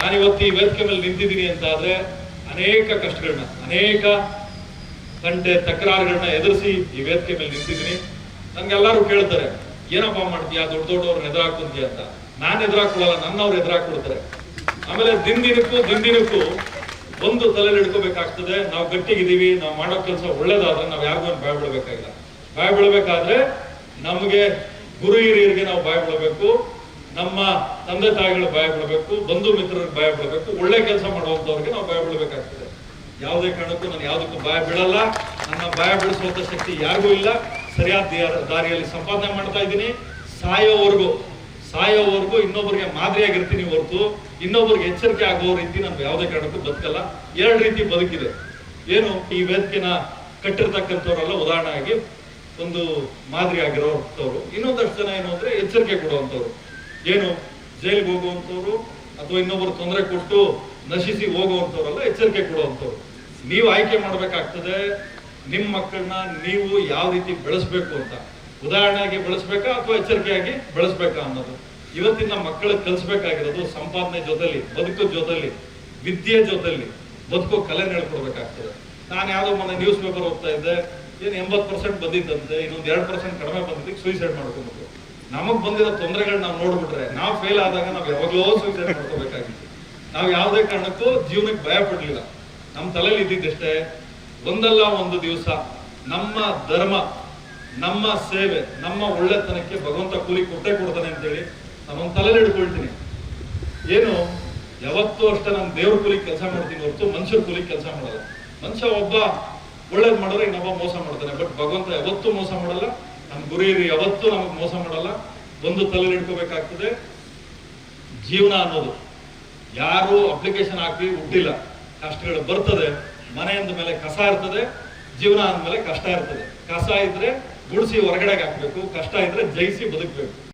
ನಾನಿವತ್ತು ಈ ವೇದಿಕೆ ಮೇಲೆ ನಿಂತಿದ್ದೀನಿ ಅಂತ ಆದ್ರೆ ಅನೇಕ ಕಷ್ಟಗಳನ್ನ, ಅನೇಕ ಗಂಟೆ ತಕರಾರುಗಳನ್ನ ಎದುರಿಸಿ ಈ ವೇದಿಕೆ ಮೇಲೆ ನಿಂತಿದ್ದೀನಿ. ನನ್ಗೆಲ್ಲರೂ ಕೇಳ್ತಾರೆ, ಏನಪ್ಪ ಮಾಡ್ತೀಯಾ? ದೊಡ್ಡ ದೊಡ್ಡವ್ರನ್ನ ಎದುರಾಕೊಂತೀಯ ಅಂತ. ನಾನು ಎದುರಾಕೊಳ್ಳಲ್ಲ ನನ್ನವ್ರು ಎದುರಾಕೊಡ್ತಾರೆ ಆಮೇಲೆ ದಿನ ದಿನಕ್ಕೂ ದಿನ ದಿನಕ್ಕೂ ಒಂದು ತಲೆ ಹಿಡ್ಕೋಬೇಕಾಗ್ತದೆ. ನಾವು ಗಟ್ಟಿಗಿದ್ದೀವಿ, ನಾವು ಮಾಡೋ ಕೆಲಸ ಒಳ್ಳೇದಾದ್ರೆ ನಾವು ಯಾರಿಗೂ ಭಯ ಬೀಳ್ಬೇಕಾಗಿಲ್ಲ. ಭಯ ನಮಗೆ ಗುರು ಹಿರಿಯರಿಗೆ ನಾವು ಭಯ ನಮ್ಮ ತಂದೆ ತಾಯಿಗಳು ಭಯ ಬಿಡಬೇಕು ಬಂಧು ಮಿತ್ರರಿಗೆ ಭಯ ಬಿಡಬೇಕು ಒಳ್ಳೆ ಕೆಲಸ ಮಾಡುವಂತವ್ರಿಗೆ ನಾವು ಭಯ ಬಿಡಬೇಕಾಗ್ತದೆ ಯಾವುದೇ ಕಾರಣಕ್ಕೂ ನಾನು ಯಾವುದಕ್ಕೂ ಭಯ ಬೀಳಲ್ಲ. ನನ್ನ ಭಯ ಬಿಡಿಸುವಂಥ ಶಕ್ತಿ ಯಾರಿಗೂ ಇಲ್ಲ. ಸರಿಯಾದ ದಾರಿ- ದಾರಿಯಲ್ಲಿ ಸಂಪಾದನೆ ಮಾಡ್ತಾ ಇದ್ದೀನಿ. ಸಾಯೋವರೆಗೂ ಸಾಯೋವರೆಗೂ ಇನ್ನೊಬ್ಬರಿಗೆ ಮಾದರಿಯಾಗಿರ್ತೀನಿ ಹೊರತು, ಇನ್ನೊಬ್ಬರಿಗೆ ಎಚ್ಚರಿಕೆ ಆಗುವ ರೀತಿ ನಾನು ಯಾವುದೇ ಕಾರಣಕ್ಕೂ ಬದುಕಲ್ಲ. ಎರಡು ರೀತಿ ಬದುಕಿದೆ. ಏನು, ಈ ವೇದಿಕೆನ ಕಟ್ಟಿರ್ತಕ್ಕಂಥವ್ರೆಲ್ಲ ಉದಾಹರಣೆಯಾಗಿ ಒಂದು ಮಾದರಿ ಆಗಿರೋಂಥವ್ರು ಇನ್ನೊಂದಷ್ಟು ಜನ ಏನು ಅಂದರೆ ಎಚ್ಚರಿಕೆ ಕೊಡುವಂಥವ್ರು. ಏನು ಜೈಲಿಗೆ ಹೋಗುವಂಥವ್ರು ಅಥವಾ ಇನ್ನೊಬ್ಬರು ತೊಂದರೆ ಕೊಟ್ಟು ನಶಿಸಿ ಹೋಗುವಂಥವ್ರಲ್ಲ ಎಚ್ಚರಿಕೆ ಕೊಡುವಂಥವ್ರು. ನೀವು ಆಯ್ಕೆ ಮಾಡಬೇಕಾಗ್ತದೆ, ನಿಮ್ಮ ಮಕ್ಕಳನ್ನ ನೀವು ಯಾವ ರೀತಿ ಬೆಳೆಸ್ಬೇಕು ಅಂತ. ಉದಾಹರಣೆಯಾಗಿ ಬೆಳೆಸ್ಬೇಕಾ ಅಥವಾ ಎಚ್ಚರಿಕೆಯಾಗಿ ಬೆಳೆಸ್ಬೇಕಾ ಅನ್ನೋದು. ಇವತ್ತಿನ ಮಕ್ಕಳಿಗೆ ಕಲಿಸ್ಬೇಕಾಗಿರೋದು ಸಂಪಾದನೆ ಜೊತೆಲಿ, ಬದುಕೋ ಜೊತೆಲಿ, ವಿದ್ಯೆ ಜೊತೆಲಿ, ಬದುಕೋ ಕಲೆ ಹೇಳ್ಕೊಡ್ಬೇಕಾಗ್ತದೆ. ನಾನು ಯಾವುದೋ ಮೊನ್ನೆ ನ್ಯೂಸ್ ಪೇಪರ್ ಓದ್ತಾ ಇದ್ದೆ, ಏನು ಎಂಬತ್ತು ಪರ್ಸೆಂಟ್ ಬಂದಿದ್ದಂತೆ ಇನ್ನೊಂದು ಎರಡು ಪರ್ಸೆಂಟ್ ಕಡಿಮೆ ಬಂದಿದ್ದಕ್ಕೆ ಸೂಸೈಡ್ ಮಾಡ್ಕೊಬೇಕು ನಮಗ್ ಬಂದಿರೋ ತೊಂದರೆಗಳು ನಾವು ನೋಡ್ಬಿಟ್ರೆ, ನಾವು ಫೇಲ್ ಆದಾಗ ನಾವು ಯಾವಾಗಲೂ ಸೂಸೈಡ್ ಮಾಡ್ಕೋಬೇಕಾಗಿತ್ತು. ನಾವು ಯಾವುದೇ ಕಾರಣಕ್ಕೂ ಜೀವನಕ್ಕೆ ಭಯ ಪಡ್ಲಿಲ್ಲ. ನಮ್ಮ ತಲೆಯಲ್ಲಿ ಇದ್ದಿದ್ದಷ್ಟೇ, ಒಂದಲ್ಲ ಒಂದು ದಿವಸ ನಮ್ಮ ಧರ್ಮ, ನಮ್ಮ ಸೇವೆ, ನಮ್ಮ ಒಳ್ಳೆತನಕ್ಕೆ ಭಗವಂತ ಕೂಲಿ ಕೊಟ್ಟೆ ಕೊಡ್ತಾನೆ ಅಂತೇಳಿ ನಮ್ಮ ತಲೆಯಲ್ಲಿ ಹಿಡ್ಕೊಳ್ತೀನಿ. ಏನು, ಯಾವತ್ತೂ ಅಷ್ಟೇ ನಮ್ ದೇವ್ರ ಕೂಲಿ ಕೆಲಸ ಮಾಡ್ತೀನಿ ಹೊರತು ಮನುಷ್ಯರ ಕೂಲಿ ಕೆಲಸ ಮಾಡಲ್ಲ. ಮನುಷ್ಯ ಒಬ್ಬ ಒಳ್ಳೇದ್ ಮಾಡಿದ್ರೆ ಇನ್ನೊಬ್ಬ ಮೋಸ ಮಾಡ್ತಾನೆ, ಬಟ್ ಭಗವಂತ ಯಾವತ್ತೂ ಮೋಸ ಮಾಡಲ್ಲ. ನಮ್ಮ ಗುರಿ ಇದು. ಯಾವತ್ತೂ ನಮಗೆ ಮೋಸ ಮಾಡಲ್ಲ. ಒಂದು ತಲೆ ಹಿಡ್ಕೋಬೇಕಾಗ್ತದೆ. ಜೀವನ ಅನ್ನೋದು. ಯಾರು ಅಪ್ಲಿಕೇಶನ್ ಹಾಕಿ ಹುಟ್ಟಿಲ್ಲ. ಕಷ್ಟಗಳು ಬರ್ತದೆ. ಮನೆ ಅಂದ ಮೇಲೆ ಕಸ ಇರ್ತದೆ. ಜೀವನ ಅಂದ್ಮೇಲೆ ಕಷ್ಟ ಇರ್ತದೆ. ಕಸ ಇದ್ರೆ ಗುಡಿಸಿ ಹೊರಗಡೆಗೆ ಹಾಕ್ಬೇಕು. ಕಷ್ಟ ಇದ್ರೆ ಜಯಿಸಿ ಬದುಕಬೇಕು.